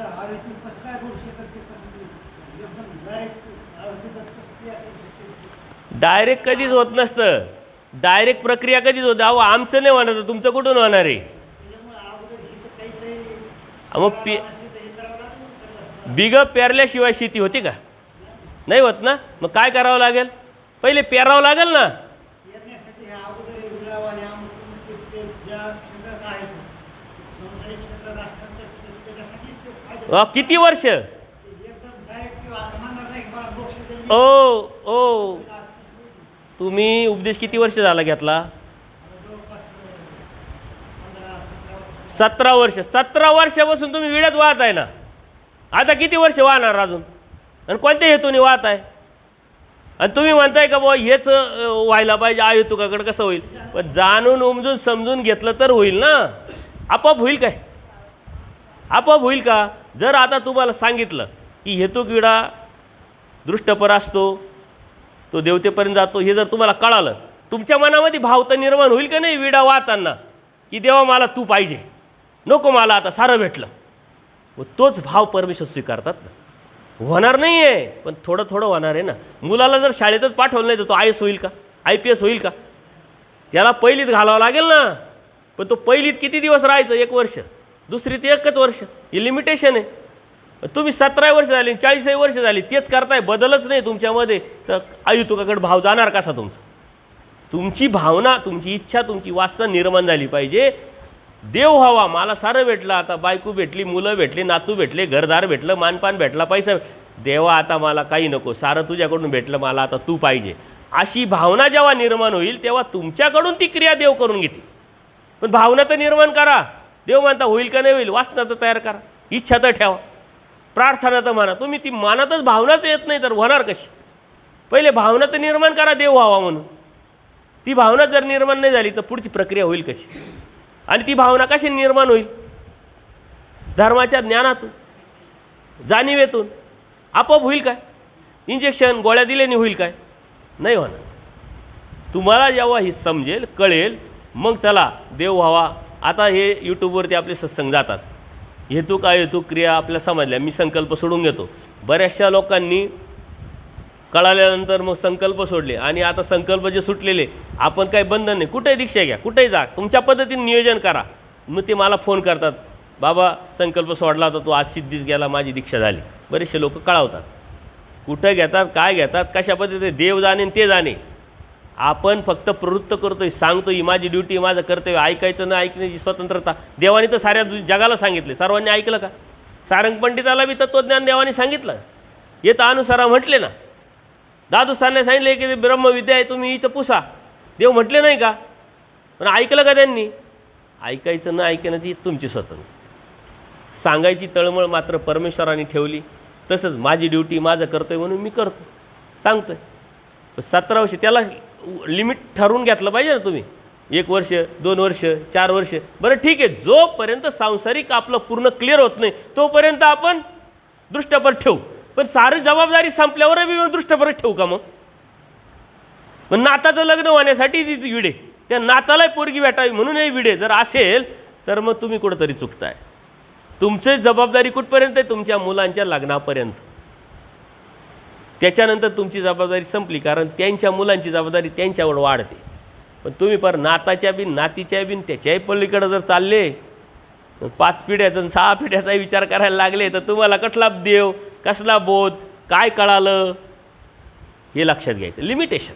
आवेतून कसं काय करू शकत ते कसं ते एकदम डायरेक्ट आवेतून कसं क्रिया करू शकते? डायरेक्ट कधीच होत नसतं. डायरेक्ट प्रक्रिया कधीच होतं अहो आमचं नाही होणार तुमचं कुठून होणार आहे? मग पे बिग पेरल्याशिवाय शेती होती का? नाही होत ना? मग काय करावं लागेल? पहिले पेरावं लागेल ना? अहो, किती वर्ष. ओ ओ? तुम्ही उपदेश किती वर्ष झाला घेतला? अं, सतरा वर्ष. सतरा वर्ष. सतरा वर्षापासून तुम्ही विड्यात वाहत आहे ना? आता किती वर्ष वाहणार अजून? आणि कोणत्या हेतूने वाहत आहे? आणि तुम्ही म्हणताय का बुवा हेच अं, व्हायला पाहिजे आ हेतुकाकडे कसं होईल? पण जाणून उमजून समजून घेतलं तर होईल ना? आपोआप होईल काय? आपोआप होईल का? जर आता तुम्हाला सांगितलं की हेतुक विडा दृष्टपर असतो तो देवतेपर्यंत जातो हे जर तुम्हाला कळालं तुमच्या मनामध्ये भाव तर निर्माण होईल का नाही विडा वाहताना? की देवा मला तू पाहिजे. नको मला आता सारं भेटलं. व तोच भाव परमेश्वर स्वीकारतात ना. होणार नाही आहे पण थोडं थोडं होणार आहे ना. मुलाला जर शाळेतच पाठवलं नाही तर तो आय एस होईल का? आय पी एस होईल का? त्याला पहिलीत घालावं लागेल ना. पण तो पहिलीत किती दिवस राहायचं? एक वर्ष. दुसरीत एकच वर्ष. हे लिमिटेशन आहे. तुम्ही सतरा वर्ष झाली चाळीसही वर्ष झाली तेच करताय. बदलच नाही तुमच्यामध्ये. तर आयुतुकाकडे भाव जाणार कसा तुमचा? तुमची भावना तुमची इच्छा तुमची वासना निर्माण झाली पाहिजे. देव व्हावा. मला सारं भेटलं आता बायको भेटली मुलं भेटली नातू भेटले घरदार भेटलं मानपान भेटला पैसा देवा आता मला काही नको. सारं तुझ्याकडून भेटलं मला आता तू पाहिजे. अशी भावना जेव्हा निर्माण होईल तेव्हा तुमच्याकडून ती क्रिया देव करून घेते पण भावना तर निर्माण करा. देव मानता होईल का नाही होईल? वासना तर तयार करा. इच्छा तर ठेवा. प्रार्थना तर म्हणा. तुम्ही ती मनातच भावनाच येत नाही तर होणार कशी? पहिले भावना तर निर्माण करा देव व्हावा म्हणून. ती भावना जर निर्माण नाही झाली तर पुढची प्रक्रिया होईल कशी? आणि ती भावना कशी निर्माण होईल? धर्माच्या ज्ञानातून जाणीवेतून. आपोआप होईल काय? इंजेक्शन गोळ्या दिल्याने होईल काय? नाही होणार. तुम्हाला जेव्हा ही समजेल कळेल मग चला देव व्हावा. आता हे यूट्यूबवरती आपले सत्संग जातात. हेतू काय हेतू क्रिया आपल्या समजल्या मी संकल्प सोडून घेतो. बऱ्याचशा लोकांनी कळाल्यानंतर मग संकल्प सोडले आणि आता संकल्प जे सुटलेले आपण काही बंधन नाही. कुठेही दीक्षा घ्या कुठेही जा तुमच्या पद्धतीने नियोजन करा. मग ते मला फोन करतात बाबा संकल्प सोडला होता तो आज सिद्धीच गेला माझी दीक्षा झाली. बरेचसे लोक कळावतात. कुठं घेतात काय घेतात कशा पद्धतीने देव जाणे ते जाणे. आपण फक्त प्रवृत्त करतोय सांगतो आहे माझी ड्युटी माझं कर्तव्य ऐकायचं न ऐकण्याची स्वतंत्रता. देवाने तर साऱ्या जगाला सांगितले. सर्वांनी ऐकलं का? सारंग पंडिताला बी तत्त्वज्ञान देवाने सांगितलं. येतं अनुसारा म्हटले ना. दादूस्थानने सांगितले की ब्रह्मविद्या आहे तुम्ही इथं पुसा. देव म्हटले नाही का? पण ऐकलं का त्यांनी? ऐकायचं न ऐकण्याची तुमची स्वतंत्र सांगायची तळमळ मात्र परमेश्वराने ठेवली. तसंच माझी ड्युटी माझं करतोय म्हणून मी करतो सांगतोय. पण सतरा वर्ष त्याला लिमिट ठरवून घेतलं पाहिजे ना तुम्ही. एक वर्ष दोन वर्ष चार वर्ष. बरं ठीक आहे जोपर्यंत सांसारिक आपलं पूर्ण क्लिअर होत नाही तोपर्यंत आपण दृष्टपर ठेवू. पण सारी जबाबदारी संपल्यावर बी मग दृष्टपर ठेवू का मग? पण नाताचं लग्न होण्यासाठी ती विडे. त्या नातालाही पोरगी भेटावी म्हणूनही विडे. जर असेल तर मग तुम्ही कुठंतरी चुकताय. तुमची जबाबदारी कुठपर्यंत आहे? तुमच्या मुलांच्या लग्नापर्यंत. त्याच्यानंतर तुमची जबाबदारी संपली कारण त्यांच्या मुलांची जबाबदारी त्यांच्यावर वाढते. पण तुम्ही पर नाताच्या बिन नातीच्या बिन त्याच्याही पलीकडं जर चालले पाच पिढ्याचा आणि सहा पिढ्याचाही विचार करायला लागले तर तुम्हाला कसला देव कसला बोध काय कळालं? हे लक्षात घ्यायचं. लिमिटेशन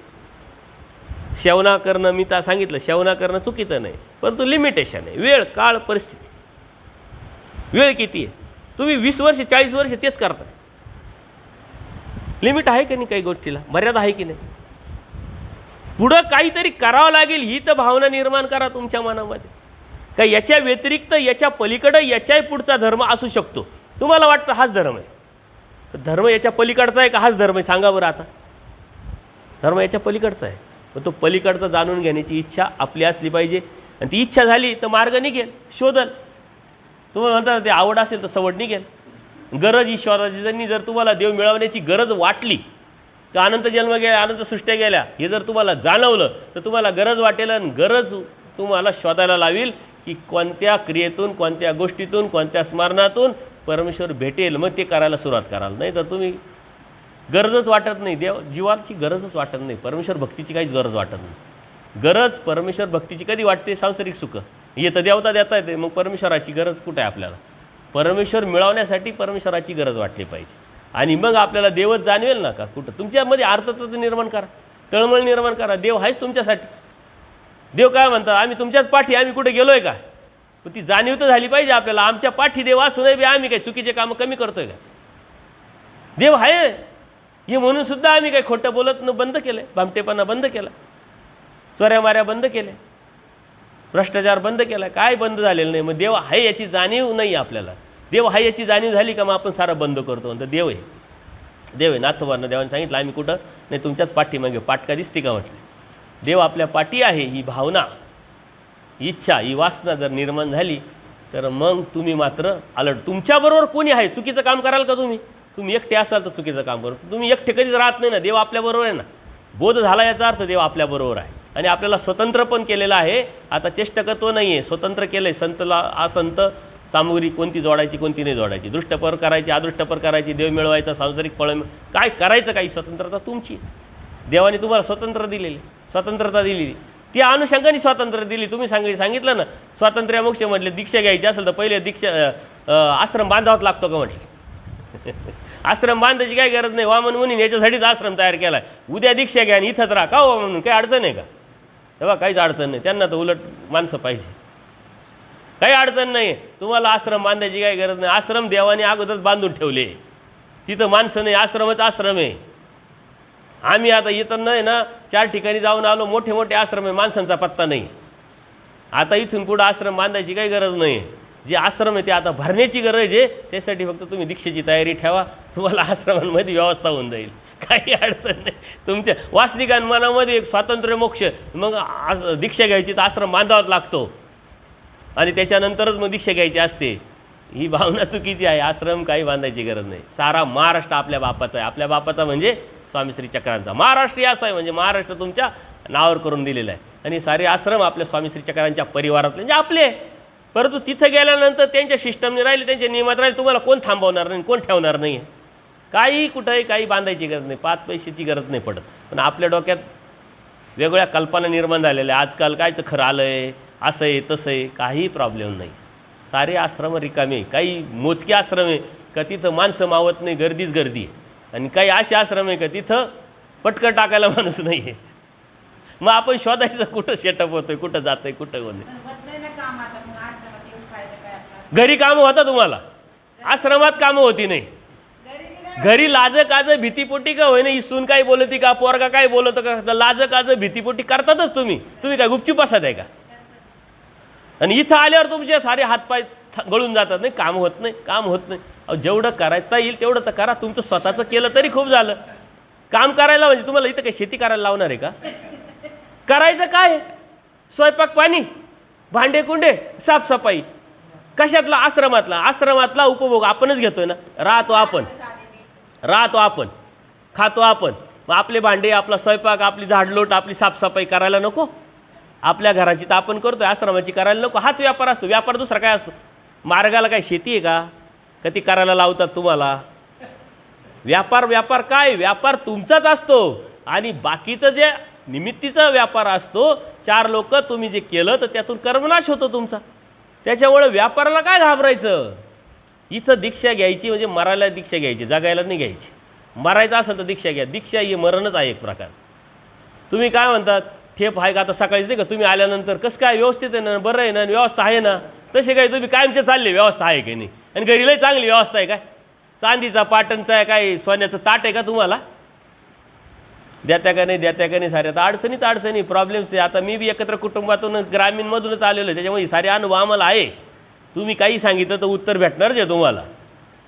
शेवना करणं मी तर सांगितलं शेवना करणं चुकीचं नाही परंतु लिमिटेशन आहे. वेळ काळ परिस्थिती. वेळ किती आहे? तुम्ही वीस वर्ष चाळीस वर्ष तेच करताय. लिमिट आहे की नाही काही गोष्टीला? मर्यादा आहे की नाही? पुढं काहीतरी करावं लागेल ही तर भावना निर्माण करा तुमच्या मनामध्ये. का याच्या व्यतिरिक्त याच्या पलीकडं याच्याही पुढचा धर्म असू शकतो. तुम्हाला वाटतं हाच धर्म आहे. धर्म याच्या पलीकडचा आहे का हाच धर्म आहे? सांगा बरं आता. धर्म याच्या पलीकडचा आहे. पण तो पलीकडचा जाणून घेण्याची इच्छा आपली असली पाहिजे. आणि ती इच्छा झाली तर मार्ग निघेल शोधल. तुम्हाला म्हणता ते आवड असेल तर सवड निघेल. गरज ही शोधाची जर तुम्हाला देव मिळवण्याची गरज वाटली तर अनंत जन्म गेल्या अनंत सृष्ट्या गेल्या हे जर तुम्हाला जाणवलं तर तुम्हाला गरज वाटेल आणि गरज तुम्हाला शोधायला लावील की कोणत्या क्रियेतून कोणत्या गोष्टीतून कोणत्या स्मरणातून परमेश्वर भेटेल. मग ते करायला सुरुवात कराल. नाही तर तुम्ही गरजच वाटत नाही. देव जीवाची गरजच वाटत नाही. परमेश्वर भक्तीची काहीच गरज वाटत नाही. गरज परमेश्वर भक्तीची कधी वाटते? सांसारिक सुख. येतं देवता देता येते मग परमेश्वराची गरज कुठे आहे आपल्याला? परमेश्वर मिळवण्यासाठी परमेश्वराची गरज वाटली पाहिजे. आणि मग आपल्याला देवच जाणवेल ना का? कुठं? तुमच्यामध्ये अर्थतत्व निर्माण करा. तळमळ निर्माण करा. देव आहेच तुमच्यासाठी. देव काय म्हणतात? आम्ही तुमच्याच पाठी आम्ही कुठे गेलो आहे का? पण ती जाणीव तर झाली पाहिजे आपल्याला. आमच्या पाठी देव असूनही बी आम्ही काय चुकीचे कामं कमी करतोय का? देव आहे. हे म्हणून सुद्धा आम्ही काही खोटं बोलत न बंद केलं भामटेपणा बंद केला. चोऱ्या माऱ्या बंद केल्या. भ्रष्टाचार बंद केला काय बंद झालेलं नाही? मग देव आहे याची जाणीव नाही आपल्याला. देव आहे याची जाणीव झाली का मग आपण सारं बंद करतो? तर देव आहे. देव आहे नाथवरनं देवाने सांगितलं आम्ही कुठं? नाही तुमच्याच पाठीमागे. पाटका दिसते का? म्हटलं. देव आपल्या पाठी आहे ही भावना इच्छा ही वासना जर निर्माण झाली तर मग तुम्ही मात्र अलर्ट तुमच्याबरोबर कोणी आहे? चुकीचं काम कराल का तुम्ही? तुम्ही एकटे असाल तर चुकीचं काम करू. तुम्ही एकटे कधीच राहत नाही ना देव आपल्याबरोबर आहे ना. बोध झाला याचा अर्थ देव आपल्याबरोबर आहे. आणि आपल्याला स्वतंत्र पण केलेलं आहे. आता चेष्टकत्व नाही आहे स्वतंत्र केलं आहे संतला असंत सामुग्री कोणती जोडायची कोणती नाही जोडायची. दृष्टपर करायची अदृष्टपर करायची देव मिळवायचा सांसारिक फळ काय करायचं काही स्वतंत्रता तुमची? देवाने तुम्हाला स्वतंत्र दिलेली स्वतंत्रता दिलेली. ती अनुषंगाने स्वातंत्र्य दिली. तुम्ही सांगितलं सांगितलं ना? स्वातंत्र्य मोक्षमधले दीक्षा घ्यायची असेल तर पहिले दीक्षा आश्रम बांधावाच लागतो का म्हटले आश्रम बांधायची काय गरज नाही. वामन मुनी याच्यासाठीच आश्रम तयार केला आहे उद्या दीक्षा घ्या आणि इथंच राहा. का वामन म्हणून? काही अडचण आहे का? तेव्हा काहीच अडचण नाही. त्यांना तर उलट माणसं पाहिजे. काही अडचण नाही. तुम्हाला आश्रम बांधायची काही गरज नाही. आश्रम देवाने अगोदरच बांधून ठेवले. तिथं माणसं नाही आश्रमच आश्रम आहे. आम्ही आता इथं नाही ना चार ठिकाणी जाऊन आलो मोठे मोठे आश्रम आहे माणसांचा पत्ता नाही. आता इथून पुढं आश्रम बांधायची काही गरज नाही. जे आश्रम आहे ते आता भरण्याची गरज आहे. त्यासाठी फक्त तुम्ही दीक्षेची तयारी ठेवा. तुम्हाला आश्रमांमध्ये व्यवस्था होऊन जाईल. काही अडचण नाही. तुमच्या वासनिकान मनामध्ये एक स्वातंत्र्य मोक्ष मग आस दीक्षा घ्यायची तर आश्रम बांधावाच लागतो. आणि त्याच्यानंतरच मग दीक्षा घ्यायची असते. ही भावना चुकीची आहे. आश्रम काही बांधायची गरज नाही. सारा महाराष्ट्र आपल्या बापाचा आहे. आपल्या बापाचा म्हणजे स्वामी श्री चक्रांचा. महाराष्ट्र असं आहे म्हणजे महाराष्ट्र तुमच्या नावावर करून दिलेलं आहे. आणि सारे आश्रम आपल्या स्वामी श्री चक्रांच्या परिवारातले म्हणजे आपले. परंतु तिथं गेल्यानंतर त्यांच्या सिस्टमने राहिले त्यांच्या नियमात राहिले तुम्हाला कोण थांबवणार नाही कोण ठेवणार नाही? आहे काही कुठंही काही बांधायची गरज नाही पाच पैशाची गरज नाही पडत. पण आपल्या डोक्यात वेगवेगळ्या कल्पना निर्माण झालेल्या आहे आजकाल कायचं खरं आलं आहे असं आहे तसं आहे काही प्रॉब्लेम नाही. सारे आश्रम रिकामे आहे. काही मोजके आश्रम आहे का तिथं माणसं मावत नाही गर्दीच गर्दी आहे. आणि काही असे आश्रम आहे का तिथं पटकन टाकायला माणूस नाही आहे. मग आपण शोधायचं कुठं सेटअप होतोय कुठं जातंय कुठं होत घरी कामं होता तुम्हाला. आश्रमात कामं होती नाही. घरी लाज काज भीतीपोटी का होईना? इसून काय बोलती का? पोरगा काय बोलत का? लाज काज भीतीपोटी करतातच तुम्ही. तुम्ही काय गुपचूप असत आहे का? आणि इथं आल्यावर तुमचे सारे हातपाय थ- गळून जातात नाही? काम होत नाही काम होत नाही. अहो जेवढं करायचं येईल तेवढं तर करा. तुमचं स्वतःचं केलं तरी खूप झालं. काम करायला म्हणजे तुम्हाला इथं काही शेती करायला लावणार आहे का? करायचं काय? स्वयंपाक पाणी भांडे कुंडे साफसफाई. कशातला? आश्रमातला. आश्रमातला उपभोग आपणच घेतोय ना? राहतो आपण. राहतो आपण खातो आपण. मग आपले भांडे आपला स्वयंपाक आपली झाडलोट आपली साफसफाई करायला नको. आपल्या घराची तर आपण करतो आश्रमाची करायला नको. हाच व्यापार असतो व्यापार दुसरा काय असतो? मार्गाला काय शेती आहे का? का ती करायला लावतात तुम्हाला? व्यापार व्यापार काय? व्यापार तुमचाच असतो. आणि बाकीचं जे निमित्तीचा व्यापार असतो चार लोक तुम्ही जे केलं तर त्यातून कर्मनाश होतो तुमचा. त्याच्यामुळे व्यापाराला काय घाबरायचं? इथं दीक्षा घ्यायची म्हणजे मरायला दीक्षा घ्यायची जगायला नाही घ्यायची. मरायचं असेल तर दीक्षा घ्या. दीक्षा ही मरणच आहे एक प्रकार. तुम्ही काय म्हणतात ठेप आहे का? आता सकाळीच नाही का? तुम्ही आल्यानंतर कसं काय व्यवस्थित आहे ना? बरं आहे ना? व्यवस्था आहे ना? तसे काय तुम्ही कायमचे चालले व्यवस्था आहे की नाही? आणि घरी लई चांगली व्यवस्था आहे काय? चांदीचा पाटणचा आहे काय सोन्याचं ताट आहे का तुम्हाला? देत्या का नाही? देत्या का नाही? सारे आता अडचणीत अडचणी प्रॉब्लेम्स आहे. आता मी बी एकत्र कुटुंबातून ग्रामीणमधूनच आलेलो आहे. त्याच्यामुळे सारे अनुभव आम्हाला आहे. तुम्ही काही सांगितलं तर उत्तर भेटणारच आहे तुम्हाला.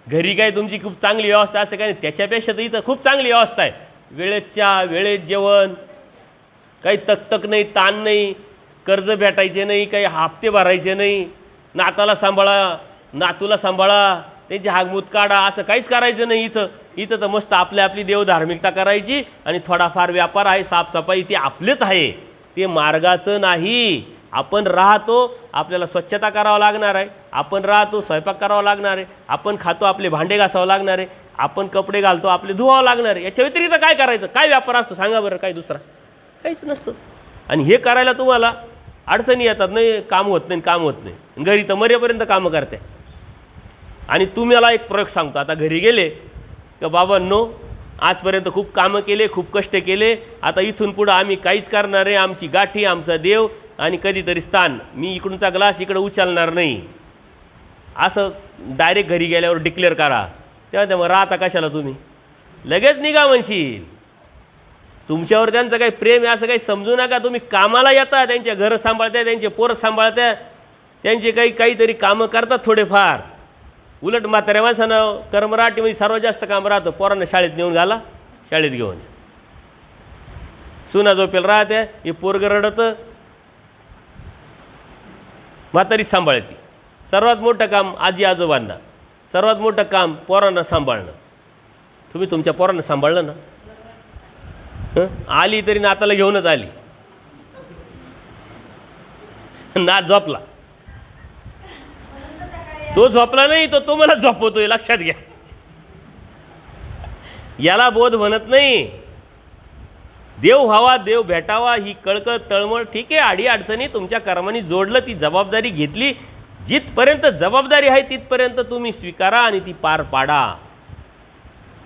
घरी काय तुमची खूप चांगली व्यवस्था असते काय नाही? त्याच्यापेक्षा तर इथं खूप चांगली व्यवस्था आहे. वेळेच्या वेळेत जेवण काही तकतक नाही ताण नाही कर्ज भेटायचे नाही काही हप्ते भरायचे नाही. नाताला सांभाळा नातूला सांभाळा त्यांची हागमूत काढा असं काहीच करायचं नाही इथं. इथं तर मस्त आपली आपली देवधार्मिकता करायची आणि थोडाफार व्यापार आहे साफसफाई ते आपलेच आहे. ते मार्गाचं नाही. आपण राहतो आपल्याला स्वच्छता करावं लागणार आहे. आपण राहतो स्वयंपाक करावा लागणार आहे. आपण खातो आपले भांडे घासावं लागणार आहे. आपण कपडे घालतो आपले धुवावं लागणार आहे. याच्या व्यतिरिक्त काय करायचं? काय व्यापार असतो? सांगा बरं काय दुसरा? काहीच नसतं. आणि हे करायला तुम्हाला अडचणी येतात. नाही काम होत नाही काम होत नाही. घरी तर मरेपर्यंत कामं करते आणि तुम्हाला एक प्रयोग सांगतो. आता घरी गेले का बाबांनो आजपर्यंत खूप कामं केले खूप कष्ट केले. आता इथून पुढं आम्ही काहीच करणार आहे आमची गाठी आमचा देव आणि कधीतरी स्थान. मी इकडूनचा ग्लास इकडं उचलणार नाही. असं डायरेक्ट घरी गेल्यावर डिक्लेअर करा. तेव्हा तेव्हा राहता कशाला तुम्ही? लगेच निघा म्हणशील. तुमच्यावर त्यांचं काही प्रेम आहे असं काही समजू नका. तुम्ही कामाला येता त्यांचे घरं सांभाळता त्यांचे पोरं सांभाळता त्यांचे काही काहीतरी कामं करतात थोडेफार. उलट म्हाताऱ्या माणसानं कर्मराटीमध्ये सर्वात जास्त काम राहतं. पोरांना शाळेत नेऊन घाला शाळेत घेऊन सुना झोपेल राहते हे पोरगं रडतं. म्हातारी सांभाळते. सर्वात मोठं काम आजी आजोबांना सर्वात मोठं काम पोरांना सांभाळणं. तुम्ही तुमच्या पोरांना सांभाळलं ना? आली तरी नाताला घेऊनच आली. नात झोपला. तो झोपला नाही तो तो मला झोपवतोय लक्षात घ्या. याला बोध म्हणत नाही. देव व्हावा देव भेटावा ही कळकळ तळमळ ठीक आहे आडी अडचणी तुमच्या कर्माने जोडलं ती जबाबदारी घेतली. जिथपर्यंत जबाबदारी आहे तिथपर्यंत तुम्ही स्वीकारा आणि ती पार पाडा.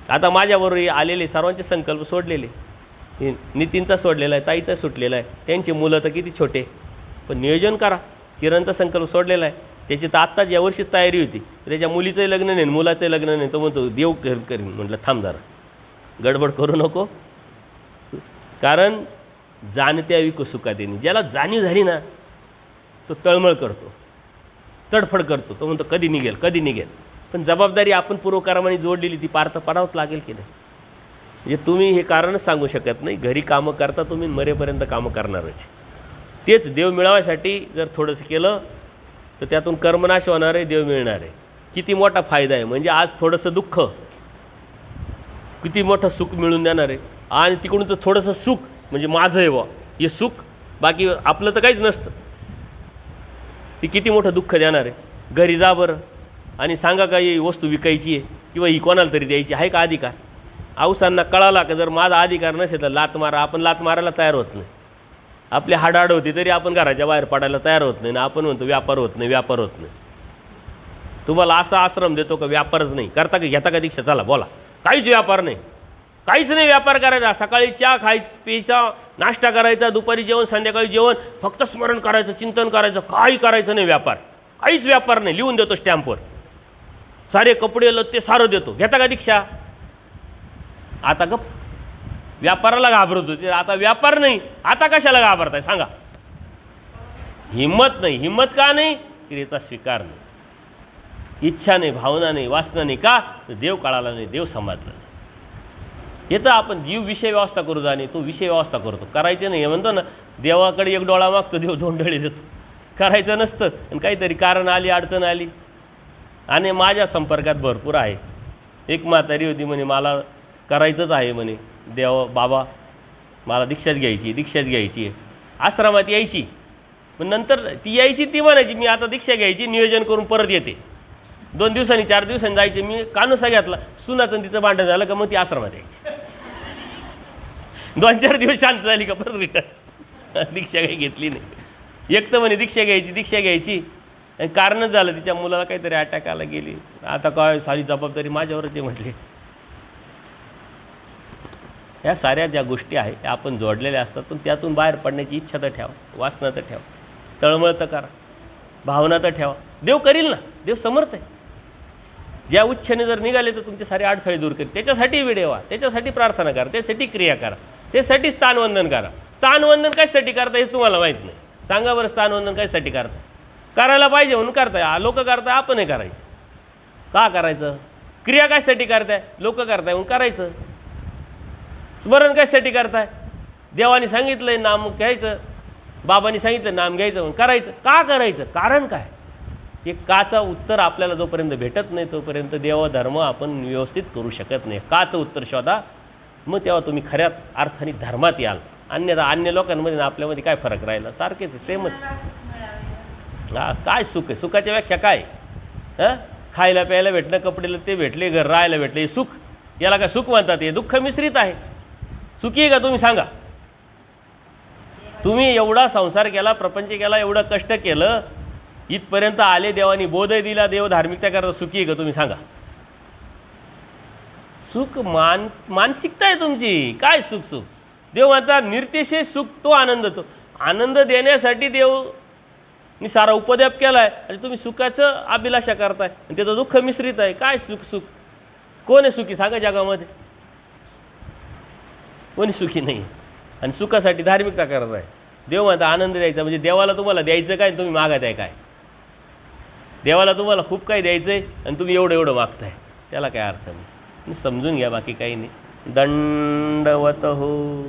आता माझ्याबरोबर आलेले सर्वांचे संकल्प सोडलेले. नितीनचा सोडलेला आहे ताईचा सुटलेला आहे. त्यांची मुलं तर किती छोटे. पण नियोजन करा. किरणचा संकल्प सोडलेला आहे. त्याची तर आत्ताच यावर्षीच तयारी होती. त्याच्या मुलीचंही लग्न नाही मुलाचंही लग्न नाही. तो म्हणतो देव कर करीन म्हटलं थांब जरा. गडबड करू नको. कारण जाणत्या विक सुखातेनी ज्याला जाणीव झाली ना तो तळमळ करतो. तडफड करतो. तो म्हणतो कधी निघेल कधी निघेल. पण जबाबदारी आपण पूर्वकारामाने जोडलेली ती पार तर पाडावंच लागेल की नाही? म्हणजे तुम्ही हे कारणच सांगू शकत नाही. घरी कामं करता तुम्ही मरेपर्यंत कामं करणारच. तेच देव मिळवायसाठी जर थोडंसं केलं तर त्यातून कर्मनाश होणार आहे देव मिळणार. आहे किती मोठा फायदा आहे. म्हणजे आज थोडंसं दुःख. किती मोठं सुख मिळून देणार आहे. आणि तिकडून तर थोडंसं सुख म्हणजे माझं आहे बा हे सुख बाकी आपलं तर काहीच नसतं. ती किती मोठं दुःख देणार आहे. घरी जा बरं. आणि सांगा का ही वस्तू विकायची आहे. किंवा ही कोणाला तरी द्यायची आहे का अधिकार? आऊसांना कळाला का जर माझा अधिकार नसेल तर लात मारा. आपण लात मारायला तयार होत नाही. आपली हाडाड होती तरी आपण घराच्या बाहेर पडायला तयार होत नाही. ना आपण म्हणतो व्यापार होत नाही व्यापार होत नाही. तुम्हाला असा आश्रम देतो का व्यापारच नाही. करता का घेता का दीक्षा? चला बोला. काहीच व्यापार नाही. काहीच नाही व्यापार करायचा. सकाळी चहा खाय प्यायचा नाश्ता करायचा दुपारी जेवण संध्याकाळी जेवण. फक्त स्मरण करायचं चिंतन करायचं. काही करायचं नाही व्यापार. काहीच व्यापार नाही. लिहून देतो स्टॅम्पवर. सारे कपडे लत्ते सारं देतो. घेता का दीक्षा? आता गप. व्यापाराला घाबरत होते. आता व्यापार नाही आता कशाला घाबरताय? सांगा. हिंमत नाही. हिंमत का नाही? क्रियेचा स्वीकार नाही. इच्छा नाही भावना नाही वासना नाही. का? तर देव कळाला नाही देव समाजला नाही. हे तर आपण जीव विषय व्यवस्था करू जाणे तो विषय व्यवस्था करतो. करायचे नाही हे म्हणतो ना देवाकडे एक डोळा मागतो देव दोन डोळे देतो. करायचं नसतं. आणि काहीतरी कारण आली अडचण आली. आणि माझ्या संपर्कात भरपूर आहे. एक म्हातारी होती म्हणे मला करायचंच आहे म्हणे. देव बाबा मला दीक्षाच घ्यायची दीक्षाच घ्यायची. आश्रमात यायची. पण नंतर ती यायची ती म्हणायची मी आता दीक्षा घ्यायची नियोजन करून परत येते. दोन दिवसांनी चार दिवसांनी जायचे. मी कानुसा घेतला. सुनाचं तिचं भांडण झालं का मग ती आश्रमात यायची. दोन चार दिवस शांत झाली का परत रिटर्न. दीक्षा काही घेतली नाही. एक तर म्हणे दीक्षा घ्यायची दीक्षा घ्यायची. आणि कारणच झालं तिच्या मुलाला काहीतरी अटॅक आला गेली. आता काय सारी जबाबदारी माझ्यावरच आहे म्हटली. ह्या साऱ्या ज्या गोष्टी आहे त्या आपण जोडलेल्या असतात पण त्यातून बाहेर पडण्याची इच्छा तर ठेवा वासना तर ठेवा. तळमळ तर करा भावना तर ठेवा. देव करील ना देव समर्थ आहे. ज्या उच्छेने जर निघाले तर तुमचे सारे अडथळे दूर करेल. त्याच्यासाठी व्हा त्याच्यासाठी प्रार्थना करा त्यासाठी क्रिया करा त्यासाठी स्थानवंदन करा. स्थानवंदन कशासाठी करता हे तुम्हाला माहीत नाही. सांगा बरं स्थानवंदन कशासाठी करता? करायला पाहिजे म्हणून करताय. लोक करताय आपणही करायचं. का करायचं? क्रिया कशासाठी करताय? लोक करताय म्हणून करायचं. स्मरण कशासाठी करताय? देवाने सांगितलंय नाम घ्यायचं बाबांनी सांगितलं नाम घ्यायचं म्हणून करायचं. का करायचं? कारण काय? हे काचं उत्तर आपल्याला जोपर्यंत भेटत नाही तोपर्यंत देवधर्म आपण व्यवस्थित करू शकत नाही. काचं उत्तर शोधा. मग तेव्हा तुम्ही खऱ्या अर्थाने धर्मात याल. अन्य अन्य लोकांमध्ये आपल्यामध्ये काय फरक राहिला? सारखेच आहे सेमच हा काय सुख आहे? सुखाची व्याख्या काय? हां? खायला प्यायला भेटणं कपडेला ते भेटले घर राहायला भेटले हे सुख. याला काय सुख म्हणतात? हे दुःख मिश्रित आहे. सुखी आहे का तुम्ही? सांगा. तुम्ही एवढा संसार केला प्रपंच केला एवढं कष्ट केलं इथपर्यंत आले देवानी बोधही दिला देव धार्मिकता करता सुखी आहे का तुम्ही? सांगा. सुख मान मानसिकता आहे तुमची. काय सुख सुख? देव म्हणता निर्तिशय सुख तो आनंद तो. आनंद देण्यासाठी देव मी सारा उपद्याप केला आहे आणि तुम्ही सुखाचं अभिलाषा करताय आणि त्याचं दुःख मिश्रित आहे. काय सुख सुख? कोण आहे सुखी? सांगा जगामध्ये. कोणी सुखी नाही. आणि सुखासाठी धार्मिकता करत आहे. देव म्हणता आनंद द्यायचा. म्हणजे देवाला तुम्हाला द्यायचं काय आणि तुम्ही मागत आहे काय? देवाला तुम्हाला खूप काही द्यायचं आहे आणि तुम्ही एवढं एवढं मागताय. त्याला काय अर्थ नाही. समजून घ्या बाकी काही नाही. दंडवत हो.